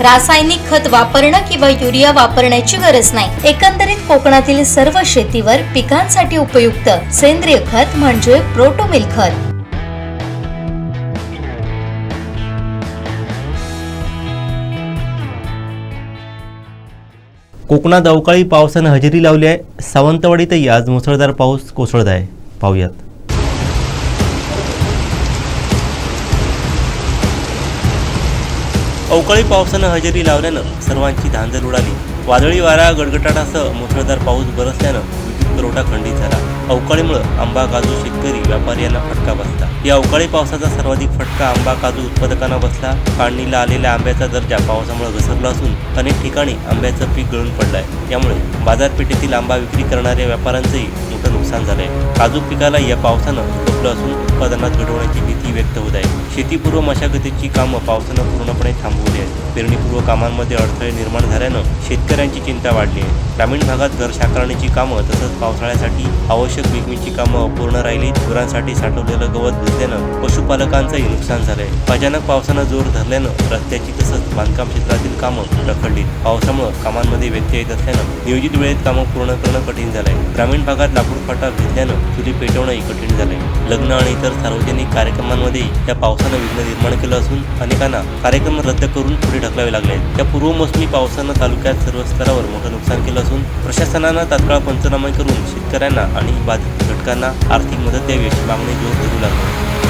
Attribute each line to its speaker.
Speaker 1: रासायनिक खत वापरणं किंवा युरिया वापरण्याची गरज नाही. एकंदरीत कोकणातील सर्व शेतीवर पिकांसाठी उपयुक्त सेंद्रिय खत म्हणजे प्रोटोमिल खत.
Speaker 2: कोकणात अवकाळी पावसानं हजेरी लावली आहे. सावंतवाडीतही आज मुसळधार पाऊस कोसळत आहे. पाहूयात. अवकाळी पावसानं हजेरी लावल्यानं सर्वांची धांदल उडाली. वादळी वारा गडगडाटासह मुसळधार पाऊस बरसल्यानं विद्युत पुरवठा खंडित झाला. अवकाळीमुळं आंबा काजू शेतकरी व्यापारी यांना फटका बसला. या अवकाळी पावसाचा सर्वाधिक फटका आंबा काजू उत्पादकांना बसला. काढणीला आलेल्या आंब्याचा दर्जा पावसामुळे घसरला असून अनेक ठिकाणी आंब्याचं पीक गळून पडलंय. त्यामुळे बाजारपेठेतील आंबा विक्री करणाऱ्या व्यापाऱ्यांचंही मोठं नुकसान झालंय. काजू पिकाला या पावसानं टोपलं असून उत्पादनात घडवण्याची भीती व्यक्त होत आहे. शेतीपूर्व मशागतीची कामं पावसानं पूर्णपणे थांबवली आहेत. पेरणीपूर्व कामांमध्ये अडथळे निर्माण झाल्यानं शेतकऱ्यांची चिंता वाढली आहे. ग्रामीण भागात घर साकारण्याची कामं तसंच पावसाळ्यासाठी आवश्यक बिगमीची कामं अपूर्ण राहिली गुरांसाठी साठवलेलं गवत भिजल्यानं पशुपालकांचंही नुकसान झालंय. अचानक पावसानं जोर धरल्यानं रस्त्याची तसंच बांधकाम क्षेत्रातील कामं रखडली पावसामुळं कामांमध्ये व्यत्यय येत असल्यानं नियोजित वेळेत कामं पूर्ण करणं कठीण झालंय. ग्रामीण भागात लाकूड फाटा भिजल्यानं चुली पेटवणंही कठीण झालंय. लग्न आणि इतर सार्वजनिक कार्यक्रमांमध्ये या पावसानं विघ्न निर्माण केलं असून अनेकांना कार्यक्रम रद्द करून पुढे ढकलावे लागले आहेत. त्या पूर्वमोसमी पावसानं तालुक्यात सर्व स्तरावर मोठं नुकसान केलं असून प्रशासनानं तात्काळ पंचनामे करून शेतकऱ्यांना आणि बाधित घटकांना आर्थिक मदत द्यावी अशी मागणी जोर धरू लागली